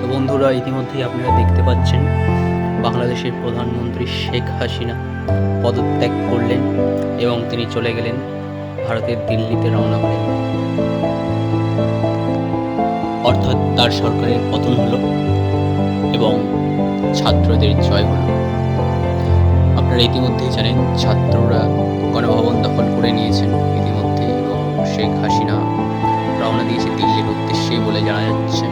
তো বন্ধুরা, ইতিমধ্যেই আপনারা দেখতে পাচ্ছেন, বাংলাদেশের প্রধানমন্ত্রী শেখ হাসিনা পদত্যাগ করলেন এবং তিনি চলে গেলেন ভারতের দিল্লিতে রওনা হলেন। অর্থাৎ তার সরকারের পতন হলো এবং ছাত্রদের জয় হলো। আপনারা ইতিমধ্যেই জানেন, ছাত্ররা গণভবন দখল করে নিয়েছেন ইতিমধ্যে এবং শেখ হাসিনা রওনা দিয়েছে দিল্লির উদ্দেশ্যে বলে যাচ্ছে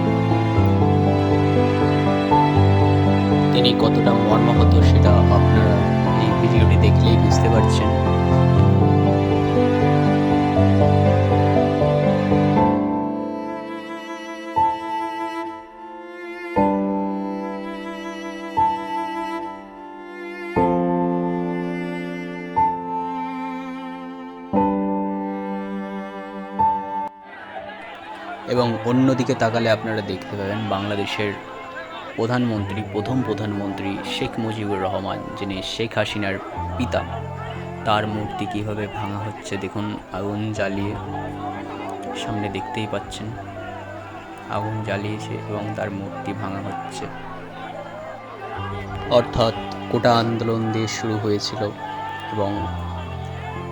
তিনি কতটা মর্মাহত সেটা আপনারা এই ভিডিওটি দেখলেই এবং অন্যদিকে তাকালে আপনারা দেখতে পাবেন বাংলাদেশের প্রধানমন্ত্রী, প্রথম প্রধানমন্ত্রী শেখ মুজিবুর রহমান, যিনি শেখ হাসিনার পিতা। তার মূর্তি কীভাবে ভাঙা হচ্ছে দেখুন, আগুন জ্বালিয়ে সামনে দেখতেই পাচ্ছেন। আগুন জ্বালিয়েছে এবং তার মূর্তি ভাঙা হচ্ছে। অর্থাৎ কোটা আন্দোলন দিয়ে শুরু হয়েছিল এবং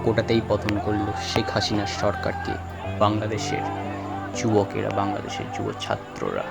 কোটাতেই পতন করল শেখ হাসিনার সরকারকে, বাংলাদেশের। যুবকেরা বাংলাদেশের যুব ছাত্ররা